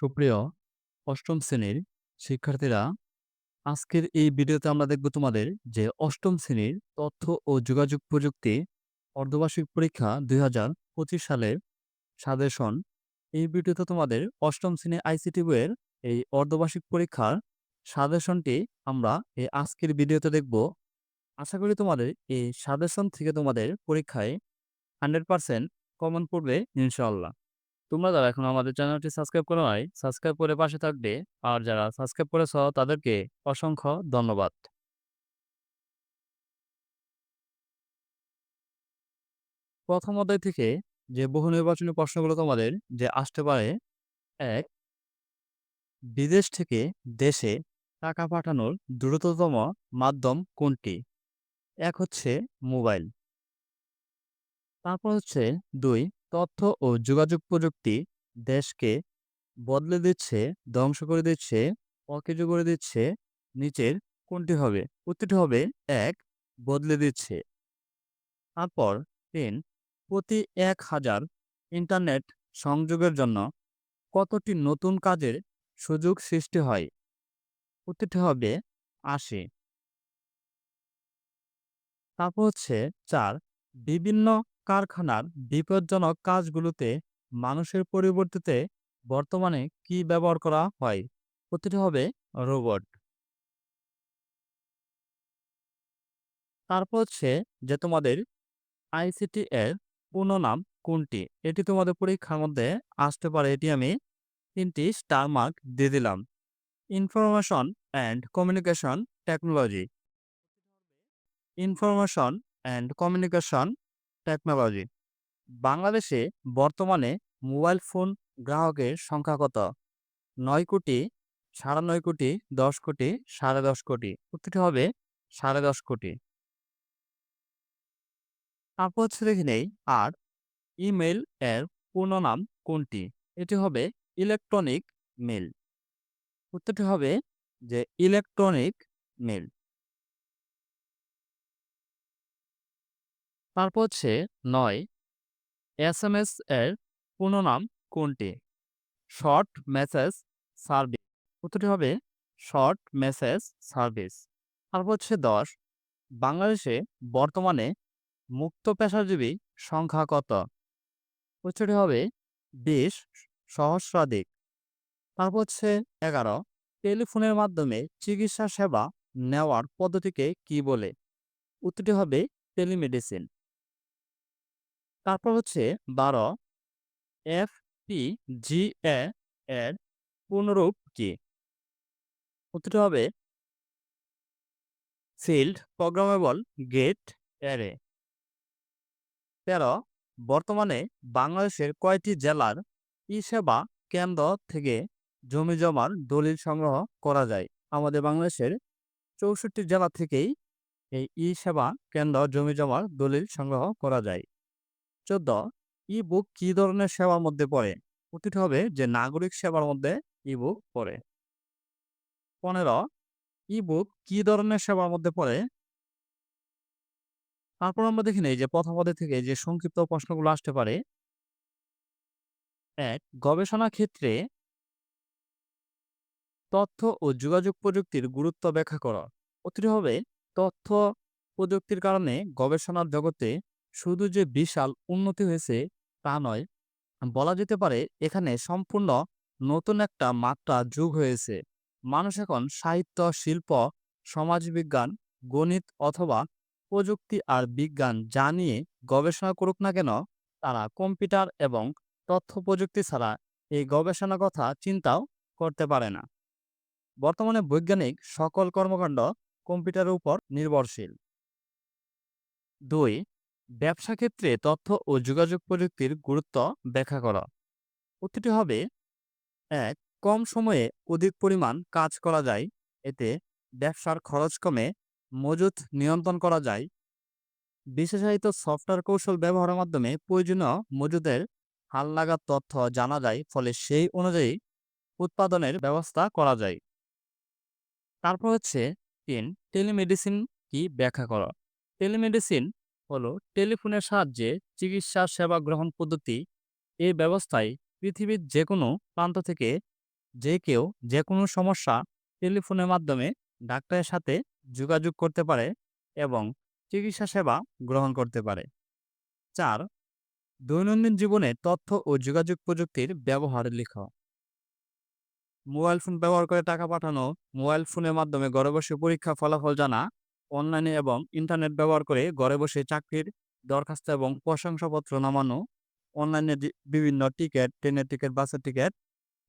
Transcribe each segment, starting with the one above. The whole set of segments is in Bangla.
সুপ্রিয় অষ্টম শ্রেণির শিক্ষার্থীরা, আজকের এই ভিডিওতে আমরা দেখব তোমাদের যে অষ্টম শ্রেণির তথ্য ও যোগাযোগ প্রযুক্তি অর্ধবার্ষিক পরীক্ষা ২০২৫ সালের সাজেশন। এই ভিডিওতে তোমাদের অষ্টম শ্রেণি আইসিটি বইয়ের এই অর্ধবার্ষিক পরীক্ষার সাজেশনটি আমরা এই আজকের ভিডিওতে দেখব। আশা করি তোমাদের এই সাজেশন থেকে তোমাদের পরীক্ষায় 100% কমন পড়বে ইনশাআল্লাহ। তোমরা যারা এখন আমাদের চ্যানেলটি সাবস্ক্রাইব করো নাই, সাবস্ক্রাইব করে পাশে থাকবে। আর যারা সাবস্ক্রাইব করেছ তাদেরকে অসংখ্য ধন্যবাদ। প্রথম অধ্যায় থেকে যে বহু নির্বাচনী প্রশ্নগুলো তোমাদের যে আসতে পারে এক বিদেশ থেকে দেশে টাকা পাঠানোর দ্রুততম মাধ্যম কোনটি? এক হচ্ছে মোবাইল। তারপর হচ্ছে দুই তথ্য ও যোগাযোগ প্রযুক্তি দেশকে বদলে দিচ্ছে, ধ্বংস করে দিচ্ছে, অকেজো করে দিচ্ছে। নিচের কোনটি হবে? উত্তরটি হবে এক বদলে দিচ্ছে। তারপর তিন প্রতি এক হাজার ইন্টারনেট সংযোগের জন্য কতটি নতুন কাজের সুযোগ সৃষ্টি হয়? উত্তরটি হবে আশি। তারপর হচ্ছে চার বিভিন্ন কারখানার বিপজ্জনক কাজগুলোতে মানুষের পরিবর্তিতে বর্তমানে কি ব্যবহার করা হয়? প্রতিটি হবে রোবট। তারপর হচ্ছে যে তোমাদের আইসিটি এর পূর্ণ নাম কোনটি? এটি তোমাদের পরীক্ষার মধ্যে আসতে পারে। এটি আমি তিনটি স্টার মার্ক দিয়ে দিলাম। Information and communication technology. Information and communication technology. বাংলাদেশে বর্তমানে মোবাইল ফোন গ্রাহকের সংখ্যা কত? নয় কোটি, সাড়ে নয় কোটি, দশ কোটি, সাড়ে দশ কোটি। উত্তরটি হবে সাড়ে দশ কোটি। তারপর হচ্ছে দেখে নেই আর ইমেল এর পূর্ণ নাম কোনটি? এটি হবে ইলেকট্রনিক মেল। উত্তরটি হবে যে ইলেকট্রনিক মেল। তারপর হচ্ছে নয়, এস এম এস এর পূর্ণ নাম কোনটি? Short message service. উত্তরটি হবে শর্ট মেসেজ সার্ভিস। তারপর হচ্ছে দশ, বাংলাদেশে বর্তমানে মুক্ত পেশাজীবী সংখ্যা কত? উত্তরটি হবে বিশ, সহস্রাধিক। তারপর হচ্ছে এগারো, টেলিফোনের মাধ্যমে চিকিৎসা সেবা নেওয়ার পদ্ধতিকে কি বলে? উত্তরটি হবে টেলিমেডিসিন। তারপর হচ্ছে বারো এফপিজিএ এর পূর্ণরূপ কি? উত্তরটি হবে ফিল্ড প্রোগ্রামেবল গেট অ্যারে। তেরো, বর্তমানে বাংলাদেশের কয়টি জেলার ই-সেবা কেন্দ্র থেকে জমি জমার দলিল সংগ্রহ করা যায়? আমাদের বাংলাদেশের চৌষট্টি জেলা থেকেই এই ই-সেবা কেন্দ্র জমি জমার দলিল সংগ্রহ করা যায়। চোদ্দ ই-বুক কি ধরনের সেবার মধ্যে পড়ে? উত্তরটি হবে যে নাগরিক সেবার মধ্যে ই-বুক পড়ে। পনেরো ই-বুক কি ধরনের সেবার মধ্যে পড়ে? তারপর আমরা দেখে নেই যে প্রথম অধ্যায় থেকে যে সংক্ষিপ্ত প্রশ্নগুলো আসতে পারে। এক, গবেষণা ক্ষেত্রে তথ্য ও যোগাযোগ প্রযুক্তির গুরুত্ব ব্যাখ্যা করা। উত্তরটি হবে তথ্য প্রযুক্তির কারণে গবেষণার জগতে শুধু যে বিশাল উন্নতি হয়েছে তা নয়, বলা যেতে পারে এখানে সম্পূর্ণ নতুন একটা মাত্রা যোগ হয়েছে। মানুষ এখন সাহিত্য, শিল্প, সমাজবিজ্ঞান, গণিত অথবা প্রযুক্তি আর বিজ্ঞান যা নিয়ে গবেষণা করুক না কেন, তারা কম্পিউটার এবং তথ্য প্রযুক্তি ছাড়া এই গবেষণা কথা চিন্তাও করতে পারে না। বর্তমানে বৈজ্ঞানিক সকল কর্মকাণ্ড কম্পিউটারের উপর নির্ভরশীল। দুই ব্যবসা ক্ষেত্রে তথ্য ও যোগাযোগ প্রযুক্তির গুরুত্ব ব্যাখ্যা করা। উত্তরটি হবে, এক, কম সময়ে অধিক পরিমাণ কাজ করা যায়। এতে ব্যবসার খরচ কমে, মজুত নিয়ন্ত্রণ করা যায়। বিশেষায়িত সফটওয়্যার কৌশল ব্যবহারের মাধ্যমে প্রয়োজনীয় মজুদের হাল লাগার তথ্য জানা যায়, ফলে সেই অনুযায়ী উৎপাদনের ব্যবস্থা করা যায়। তারপর হচ্ছে, তিন, টেলিমেডিসিন কি ব্যাখ্যা করা। টেলিমেডিসিন হলো টেলিফোনের সাহায্যে চিকিৎসা, সেবা গ্রহণ পদ্ধতি। এই ব্যবস্থায় পৃথিবীর যে কোনো প্রান্ত থেকে যে কেউ যে কোনো সমস্যা টেলিফোনের মাধ্যমে ডাক্তারের সাথে যোগাযোগ করতে পারে এবং চিকিৎসা, সেবা গ্রহণ করতে পারে চার, দৈনন্দিন জীবনে তথ্য ও যোগাযোগ প্রযুক্তির ব্যবহার লেখা মোবাইল ফোন ব্যবহার করে টাকা পাঠানো, মোবাইল ফোনের মাধ্যমে ঘরে বসে পরীক্ষা, ফলাফল জানা অনলাইনে এবং ইন্টারনেট ব্যবহার করে ঘরে বসে চাকরির দরখাস্ত এবং প্রশংসাপত্র নামানো, অনলাইনে বিভিন্ন টিকিট, ট্রেনের টিকিট, বাসের টিকিট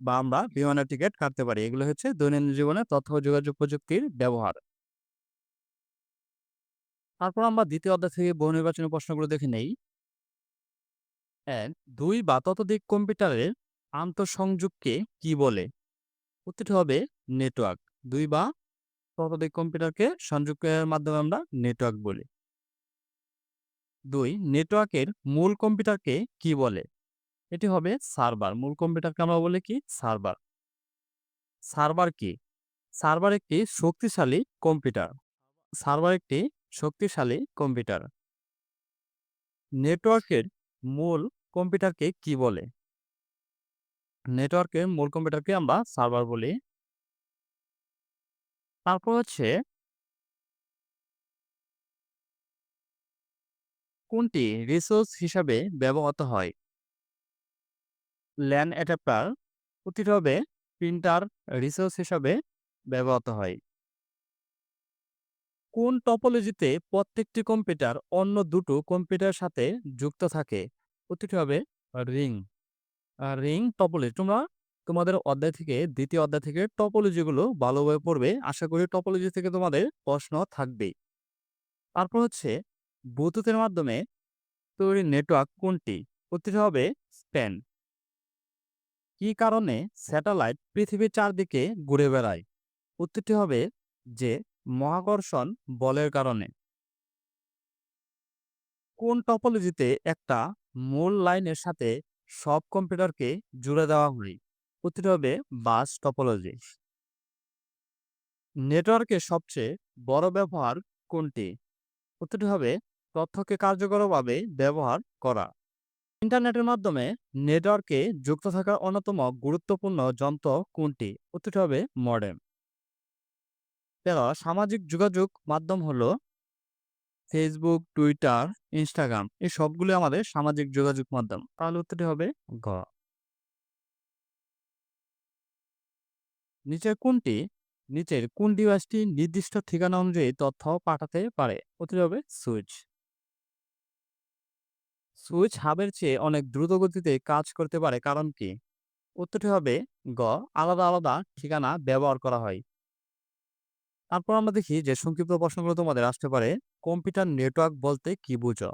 বা আমরা বিমানের টিকিট কাটতে পারি। এগুলো হচ্ছে দৈনন্দিন জীবনে তথ্য যোগাযোগ প্রযুক্তির ব্যবহার। তারপর আমরা দ্বিতীয় অধ্যায় থেকে বহু নির্বাচনী প্রশ্নগুলো দেখে নেই। এক, দুই বা ততোধিক কম্পিউটারের আন্তঃসংযোগকে কি বলে? উত্তরটি হবে নেটওয়ার্ক। দুই বা ততোধিক কম্পিউটারকে সংযোগের মাধ্যমে আমরা নেটওয়ার্ক বলি। দুই, নেটওয়ার্কের মূল কম্পিউটারকে কি বলে? এটি হবে সার্ভার। মূল কম্পিউটারকে আমরা বলি কি? সার্ভার। সার্ভার কি? সার্ভার একটি শক্তিশালী কম্পিউটার। সার্ভার একটি শক্তিশালী কম্পিউটার। নেটওয়ার্কের মূল কম্পিউটারকে কি বলে? নেটওয়ার্কের মূল কম্পিউটারকে আমরা সার্ভার বলি। তারপর হচ্ছে কোনটি রিসোর্স হিসাবে ব্যবহৃত হয়? ল্যান্ড অ্যাডাপ্টার উত্তরটি হবে প্রিন্টার রিসোর্স হিসাবে ব্যবহৃত হয়। কোন টপোলজিতে প্রত্যেকটি কম্পিউটার অন্য দুটো কম্পিউটারের সাথে যুক্ত থাকে? উত্তরটি হবে রিং রিং টপোলজি তোমরা তোমাদের অধ্যায় থেকে, দ্বিতীয় অধ্যায় থেকে টপোলজিগুলো ভালোভাবে পড়বে। আশা করি টপোলজি থেকে তোমাদের প্রশ্ন থাকবেই। তারপর হচ্ছে, ব্লুটুথের মাধ্যমে তৈরি নেটওয়ার্ক কোনটি? উত্তরটি হবে স্প্যান কি কারণে স্যাটেলাইট পৃথিবীর চারদিকে ঘুরে বেড়ায়? উত্তরটি হবে যে, মহাকর্ষণ বলের কারণে। কোন টপোলজিতে একটা মূল লাইনের সাথে সব কম্পিউটারকে জুড়ে দেওয়া হয়? উত্তরটি হবে বাস টপোলজি নেটওয়ার্কের সবচেয়ে বড় ব্যবহার কোনটি? উত্তরটি হবে তথ্যকে কার্যকরভাবে ব্যবহার করা। ইন্টারনেটের মাধ্যমে নেটওয়ার্কে যুক্ত থাকার অন্যতম গুরুত্বপূর্ণ যন্ত্র কোনটি? উত্তরটি হবে মডেম। তেরো সামাজিক যোগাযোগ মাধ্যম হলো ফেসবুক, টুইটার, ইনস্টাগ্রাম, এই সবগুলো আমাদের সামাজিক যোগাযোগ মাধ্যম। তাহলে উত্তরটি হবে ঘ নিচের কোনটি? নিচের কোন ডিভাইসটি নির্দিষ্ট ঠিকানা অনুযায়ী তথ্য পাঠাতে পারে? উত্তরটি হবে সুইচ। সুইচ হাবের চেয়ে অনেক দ্রুত গতিতে কাজ করতে পারে কারণ কি? উত্তরটি হবে গ, আলাদা আলাদা ঠিকানা ব্যবহার করা হয়। তারপর আমরা দেখি যে সংক্ষিপ্ত প্রশ্নগুলো তোমাদের আসতে পারে, কম্পিউটার নেটওয়ার্ক বলতে কি বুঝো?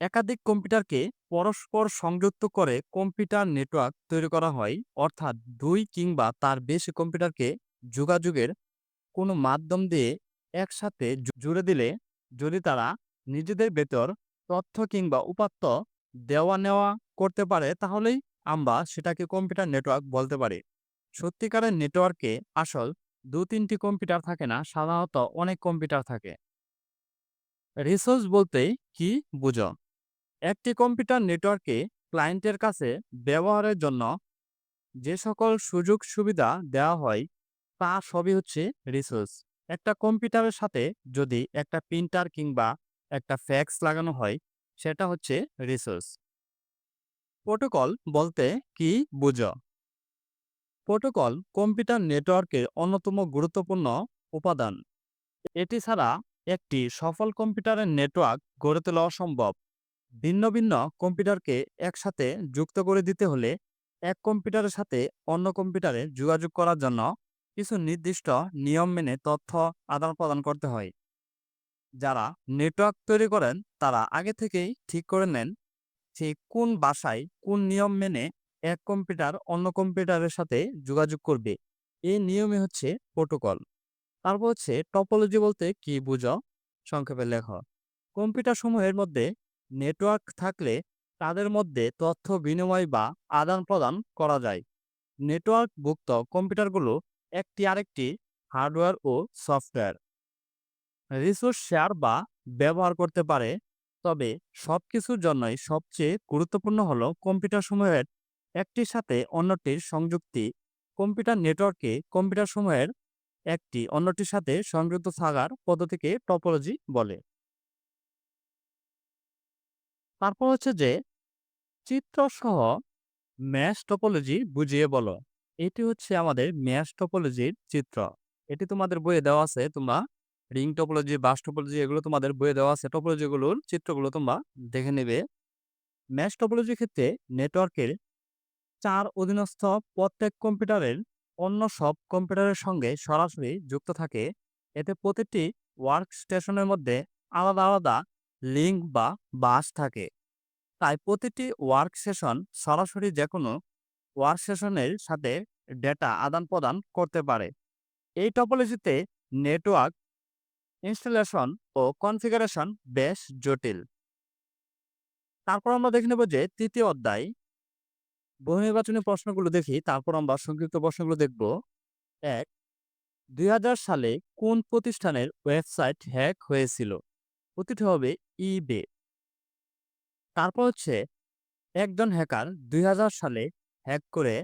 একাধিক কম্পিউটারকে পরস্পর সংযুক্ত করে কম্পিউটার নেটওয়ার্ক তৈরি করা হয়। অর্থাৎ দুই কিংবা তার বেশি কম্পিউটারকে যোগাযোগের কোনো মাধ্যম দিয়ে একসাথে জুড়ে দিলে যদি তারা নিজেদের ভেতর তথ্য কিংবা উপাত্ত দেওয়া নেওয়া করতে পারে, তাহলেই আমরা সেটাকে কম্পিউটার নেটওয়ার্ক বলতে পারি। সত্যিকারের নেটওয়ার্কে আসল দু তিনটি কম্পিউটার থাকে না, সাধারণত অনেক কম্পিউটার থাকে। রিসোর্স বলতে কি বুঝো? একটি কম্পিউটার নেটওয়ার্কে ক্লায়েন্টের কাছে ব্যবহারের জন্য যে সকল সুযোগ সুবিধা দেওয়া হয়, তা সবই হচ্ছে রিসোর্স একটা কম্পিউটারের সাথে যদি একটা প্রিন্টার কিংবা একটা ফ্যাক্স লাগানো হয়, সেটা হচ্ছে রিসোর্স প্রোটোকল বলতে কি বুঝ? প্রোটোকল কম্পিউটার নেটওয়ার্কের অন্যতম গুরুত্বপূর্ণ উপাদান। এটি ছাড়া একটি সফল কম্পিউটারের নেটওয়ার্ক গড়ে তোলা অসম্ভব। ভিন্ন ভিন্ন কম্পিউটারকে একসাথে যুক্ত করে দিতে হলে এক কম্পিউটারের সাথে অন্য কম্পিউটারে যোগাযোগ করার জন্য কিছু নির্দিষ্ট নিয়ম মেনে তথ্য আদান প্রদান করতে হয়। যারা নেটওয়ার্ক তৈরি করেন, তারা আগে থেকেই ঠিক করে নেন যে কোন বাসায় কোন নিয়ম মেনে এক কম্পিউটার অন্য কম্পিউটারের সাথে যোগাযোগ করবে। এই নিয়মই হচ্ছে প্রোটোকল। তারপর হচ্ছে টপোলজি বলতে কি বুঝো? সংক্ষেপে লেখ। কম্পিউটার সমূহের মধ্যে নেটওয়ার্ক থাকলে তাদের মধ্যে তথ্য বিনিময় বা আদান প্রদান করা যায়। নেটওয়ার্কভুক্ত কম্পিউটারগুলো একটি আরেকটি হার্ডওয়্যার ও সফটওয়্যার। রিসোর্স শেয়ার বা ব্যবহার করতে পারে, তবে সবকিছুর জন্যই সবচেয়ে গুরুত্বপূর্ণ হলো কম্পিউটার সমূহের একটির সাথে অন্যটির সংযুক্তি। কম্পিউটার নেটওয়ার্কে কম্পিউটার সমূহের একটি অন্যটির সাথে সংযুক্ত থাকার পদ্ধতিকে টপোলজি বলে। তারপর হচ্ছে যে, চিত্রসহ ম্যাশ টপোলজি বুঝিয়ে বলো। এটি হচ্ছে আমাদের ম্যাশ টপোলজির চিত্র। এটি তোমাদের বইয়ে দেওয়া আছে, তোমরা রিং টপোলজি বাস টপোলজি এগুলো তোমাদের বইয়ে দেওয়া আছে টপোলজিগুলোর চিত্রগুলো তোমরা দেখে নেবে। ম্যাশ টপোলজির ক্ষেত্রে নেটওয়ার্কের চার অধীনস্থ প্রত্যেক কম্পিউটারের অন্য সব কম্পিউটারের সঙ্গে সরাসরি যুক্ত থাকে। এতে প্রতিটি ওয়ার্ক স্টেশনের মধ্যে আলাদা আলাদা লিঙ্ক বা বাস থাকে। তাই প্রতিটি ওয়ার্ক সেশন সরাসরি যে কোনো ওয়ার্ক সেশনের সাথে ডেটা আদান প্রদান করতে পারে। এই টপোলজিতে নেটওয়ার্ক, ইনস্টলেশন ও কনফিগারেশন বেশ জটিল। তারপর আমরা দেখে নেব যে তৃতীয় অধ্যায়। বহু নির্বাচনী প্রশ্নগুলো দেখি, তারপর আমরা সংক্ষিপ্ত প্রশ্নগুলো দেখব। এক, দুই সালে কোন প্রতিষ্ঠানের ওয়েবসাইট হ্যাক হয়েছিল? উত্তরটি হবে ইবে তারপর হচ্ছে, একজন হ্যাকার দুই হাজার সালে হ্যাক করে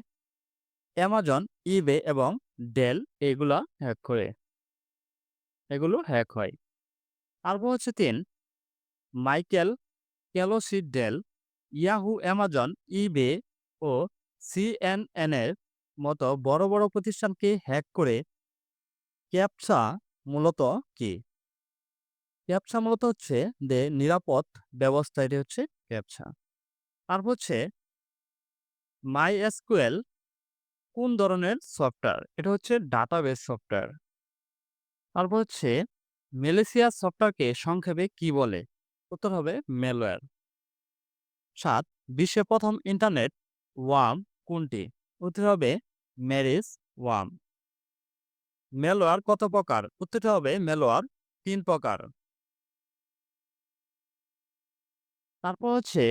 অ্যামাজন ইবে এবং ডেল এগুলা হ্যাক করে। এগুলো হ্যাক হয়। তারপর হচ্ছে তিন Michael Calce Dell Yahoo Amazon eBay ও সিএনএনের মতো বড় বড় প্রতিষ্ঠানকে হ্যাক করে। ক্যাপসা মূলত কি? ক্যাপসা মূলত হচ্ছে যে, নিরাপদ ব্যবস্থা এটি হচ্ছে ক্যাপসা তারপর হচ্ছে মাই এসকুয়েল কোন ধরনের সফটওয়্যার? এটা হচ্ছে ডাটাবেস সফটওয়্যার। তারপর হচ্ছে মেলেসিয়া সফটওয়্যারকে সংক্ষেপে কি বলে? উত্তর হবে মেলওয়্যার সাত বিশ্বে প্রথম ইন্টারনেট ওয়ার্ম কোনটি? উত্তর হবে ম্যারিজ ওয়ার্ম মেলোয়ার কত প্রকার? উত্তরটি হবে মেলোয়ার তিন প্রকার। তারপর হচ্ছে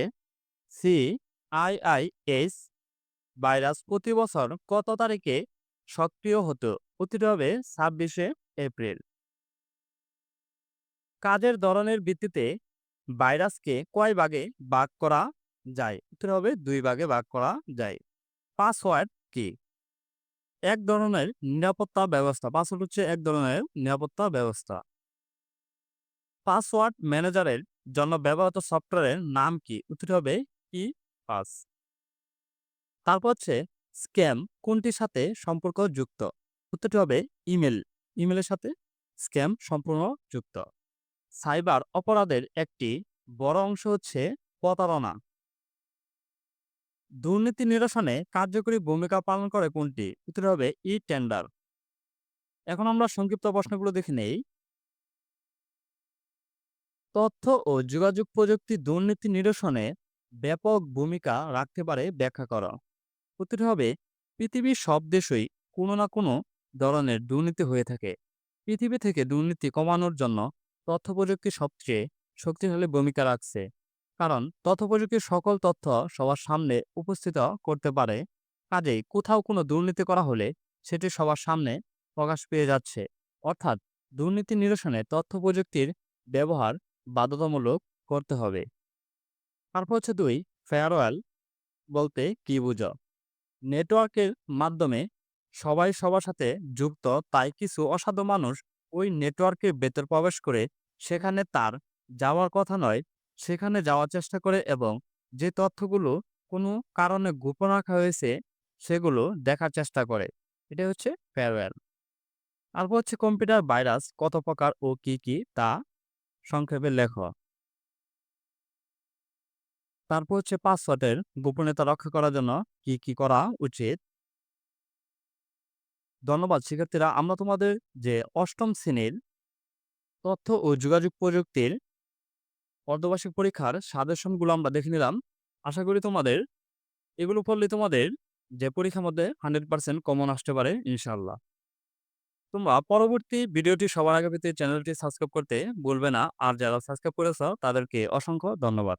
C I I S virus প্রতি বছর কত তারিখে সক্রিয় হতো? উত্তরটি হবে ছাব্বিশে এপ্রিল। কাজের ধরনের ভিত্তিতে ভাইরাসকে কয় ভাগে ভাগ করা যায়? উত্তর হবে দুই ভাগে ভাগ করা যায়। পাসওয়ার্ড কি? এক ধরনের নিরাপত্তা ব্যবস্থা। পাসওয়ার্ড হচ্ছে এক ধরনের নিরাপত্তা ব্যবস্থা। পাসওয়ার্ড ম্যানেজারের জন্য ব্যবহৃত সফটওয়্যারের নাম কি? উত্তর হবে ই পাস। তারপর হচ্ছে স্ক্যাম কোনটির সাথে সম্পর্ক যুক্ত উত্তরটি হবে ইমেল। ইমেলের সাথে স্ক্যাম সম্পূর্ণ যুক্ত সাইবার অপরাধের একটি বড় অংশ হচ্ছে প্রতারণা। দুর্নীতি নিরসনে কার্যকরী ভূমিকা পালন করে কোনটি? উত্তর হবে ই টেন্ডার এখন আমরা সংক্ষিপ্ত প্রশ্নগুলো দেখে নেই। তথ্য ও যোগাযোগ প্রযুক্তি দুর্নীতি নিরসনে ব্যাপক ভূমিকা রাখতে পারে ব্যাখ্যা করা। উত্তর হবে পৃথিবীর সব দেশই কোনো না কোনো ধরনের দুর্নীতি হয়ে থাকে। পৃথিবী থেকে দুর্নীতি কমানোর জন্য তথ্য প্রযুক্তি সবচেয়ে শক্তিশালী ভূমিকা রাখছে। কারণ তথ্য প্রযুক্তির সকল তথ্য সবার সামনে উপস্থিত করতে পারে। কাজেই কোথাও কোনো দুর্নীতি করা হলে সেটি সবার সামনে প্রকাশ পেয়ে যাচ্ছে। অর্থাৎ দুর্নীতি নিরসনে তথ্য প্রযুক্তির ব্যবহার বাধ্যতামূলক করতে হবে। তারপর হচ্ছে দুই ফেয়ারওয়েল বলতে কি বুঝো? নেটওয়ার্কের মাধ্যমে সবাই সবার সাথে যুক্ত, তাই কিছু অসাধু মানুষ ওই নেটওয়ার্কের ভেতর প্রবেশ করে সেখানে তার যাওয়ার কথা নয়, সেখানে যাওয়ার চেষ্টা করে এবং যে তথ্যগুলো কোনো কারণে গোপন রাখা হয়েছে সেগুলো দেখার চেষ্টা করে। এটা হচ্ছে ফেয়ারওয়েল তারপর হচ্ছে কম্পিউটার ভাইরাস কত প্রকার ও কি কি তা সংক্ষেপে লেখ। তারপর হচ্ছে পাসওয়ার্ডের গোপনীয়তা রক্ষা করার জন্য কি কি করা উচিত? ধন্যবাদ, শিক্ষার্থীরা, আমরা তোমাদের যে অষ্টম শ্রেণির তথ্য ও যোগাযোগ প্রযুক্তির অর্ধবার্ষিক পরীক্ষার সাজেশনগুলো আমরা দেখে নিলাম। আশা করি তোমাদের এগুলো পড়লে তোমাদের যে পরীক্ষার মধ্যে হান্ড্রেড পার্সেন্ট কমন আসতে পারে ইনশাল্লাহ তোমরা পরবর্তী ভিডিওটি সবার আগে পেতে চ্যানেলটি সাবস্ক্রাইব করতে ভুলবে না। আর যারা সাবস্ক্রাইব করেছ তাদেরকে অসংখ্য ধন্যবাদ।